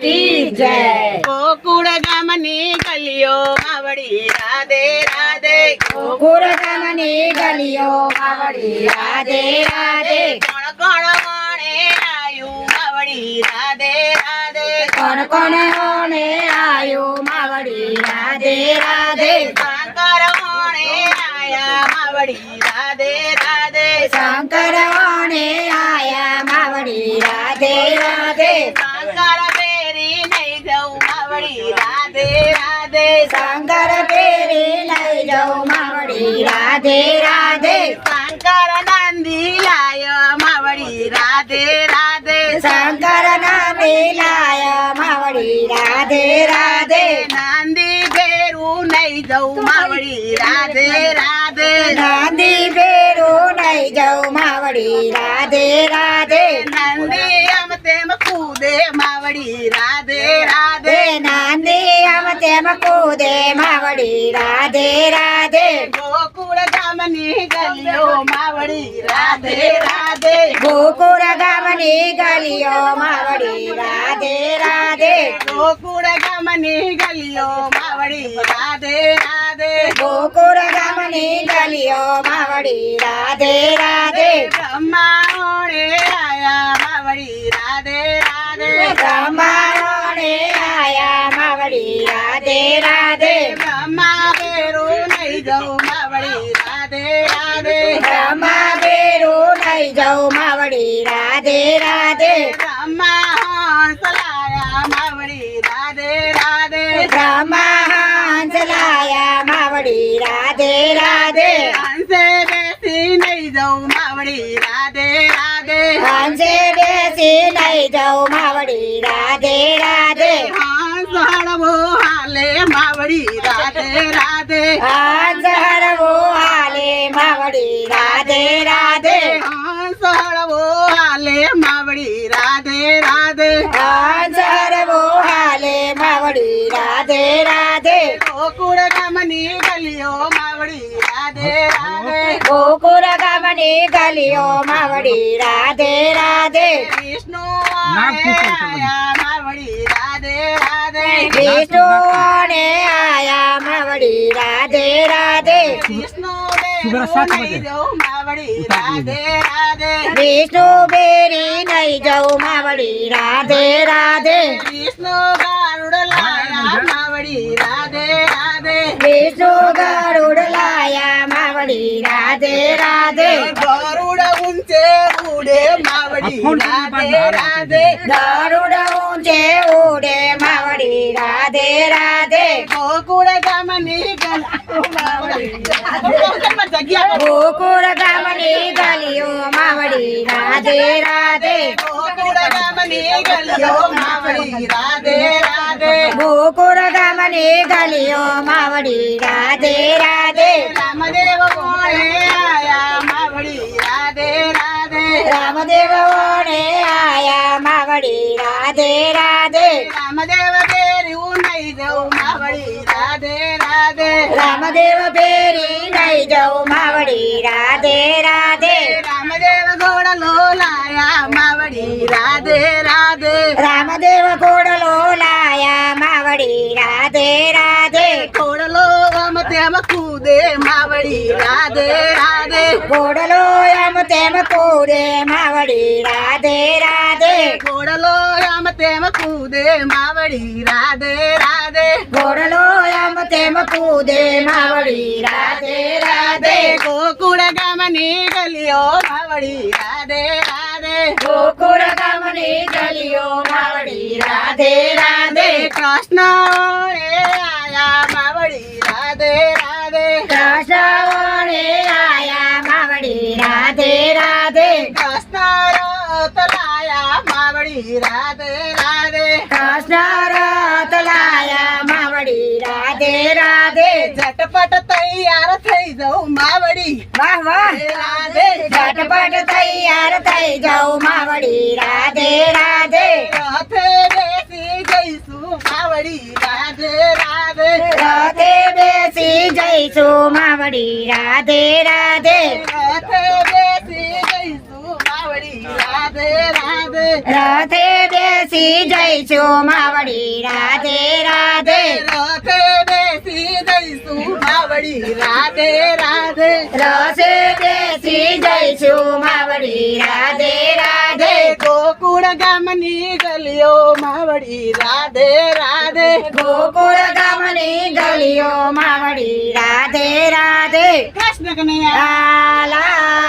કી જય. ગોકુળ ગામની ગલીઓ માવડી રાધે રાધે. ગોકુળ ગામની ગલીઓ માવડી રાધે રાધે. કોણ કોણ વણે આયું માવડી રાધે રાધે. કોણ કોણ હોને આયો માવડી રાધે રાધે. શંકર વણે આયા માવડી રાધે રાધે. શંકર હોને આયા માવડી રાધે રાધે. શંકર જવું માવડી રાધે રાધે. શંકર પેરી લઈ જાઉં માવડી રાધે રાધે. શંકર નંદી લાય માવડી રાધે રાધે. શંકર નાંદી લાય માવડી રાધે રાધે. નાંદી ભેરું નહીં જવું માવડી રાધે રાધે. નાંદી ભેરું નહીં જાઉં માવડી રાધે રાધે નંદી આમ તેમ કૂદે માવડી રાધે રાધે. નાંદી આમ તેમ કૂદે માવડી રાધે રાધે. ગોકુળ ગામની ગલીઓ માવડી રાધે રાધે. ગોકુળ ગામની ગલીઓ માવડી રાધે રાધે. ગોકુળ ગામની ગલીઓ માવડી રાધે રાધે. ગોકુળ ગામની ગલીઓ માવડી રાધે રાધે. બ્રહ્માણે રાધે બ્રહ્માણે આયા માવડી રાધે રાધે. બ્રહ્મા ભેરું નહીં જવું માવડી રાધે રાધે. બ્રહ્મા બેરું નહીં જાઉં માવડી રાધે રાધે. બ્રહ્મા હંસ લાયા માવડી રાધે રાધે. બ્રહ્મા હંસ લાયા માવડી રાધે રાધે. હંસે બેસી નહીં જવું માવડી રાધે રાધે. હંસે બેસી નહીં જાઉં માવડી રાધે રાધે. હંસ હળવો હાલે માવડી રાધે રાધે. હંસ હરવો હાલે માવડી રાધે રાધે. હંસ હળવો હાલે માવડી રાધે રાધે. હંસ હરવો હાલે માવડી રાધે રાધે. ગોકુળ ગામની ગલીઓ માવડી રાધે રાધે. ગોકુળ ગામની ગલીઓ માવડી રાધે રાધે. વિષ્ણુ આયા માવડી રાધે રાધે. વિષ્ણુ ને આયા માવડી રાધે રાધે. વિષ્ણુ દેવ નહીં જવું માવડી રાધે રાધે. વિષ્ણુ બેરી નહીં જવું માવડી રાધે રાધે. વિષ્ણુ ગારુડ લાયા માવડી રાધે રાધે. વિષ્ણુ ગારુડ લાયા માવડી રાધે રાધે ગરુડ ઊંચે ઉડે માવડી રાધે રાધે ગરુડ ઊંચે ઉડે માવડી રાધે રાધે ગોકુળ ગામની ગલીઓ માવડી રાધે જગ્યા ગોકુળ ગામની ગલીઓ માવડી રાધે રાધે ગોકુળ ગામની ગલીઓ માવડી રાધે રાધે ગોકુળ ગામની ગલીઓ માવડી રાધે રાધે રામદેવ કોણે આયા માવડી રાધે રાધે. રામદેવ દેર્યું નહીં જવું માવડી રાધે રાધે. રામદેવ ફેરી નહીં જવું માવડી રાધે. રાધે રામદેવ ઘોડલો લાયા માવડી રાધે રાધે. માવડી રાધે રાધે. ઘોડલો આમ તેમ કૂદે માવડી રાધે રાધે. ઘોડલો આમ તેમ કૂદે માવડી રાધે રાધે. ઘોડલો આમ તેમ કૂદે માવડી રાધે રાધે. ગોકુળ ગામની ગલીઓ માવડી રાધે રાધે. ગોકુળ ગામની ગલીઓ માવડી રાધે રાધે. કૃષ્ણ માવડી રાધે રાધે કૃષ્ણ રથ લાયા માવડી રાધે રાધે ઝટપટ તૈયાર થઈ જાઉં માવડી વાહ વાહ રાધે ઝટપટ તૈયાર થઈ જાઉં માવડી રાધે રાધે રથે બેસી જઈશું માવડી રાધે રાધે રથે બેસી જઈશું માવડી રાધે રાધે રથે બેસી જઈશું માવડી રાધે રાધે. રથે બેસી જઈશું માવડી રાધે રાધે. રથે બેસી જઈશું માવડી રાધે રાધે. ગોકુળ ગામની ગલીઓ માવડી રાધે રાધે. ગોકુળ ગામની ગલીઓ માવડી રાધે રાધે. કૃષ્ણ કનૈયા. લાલા.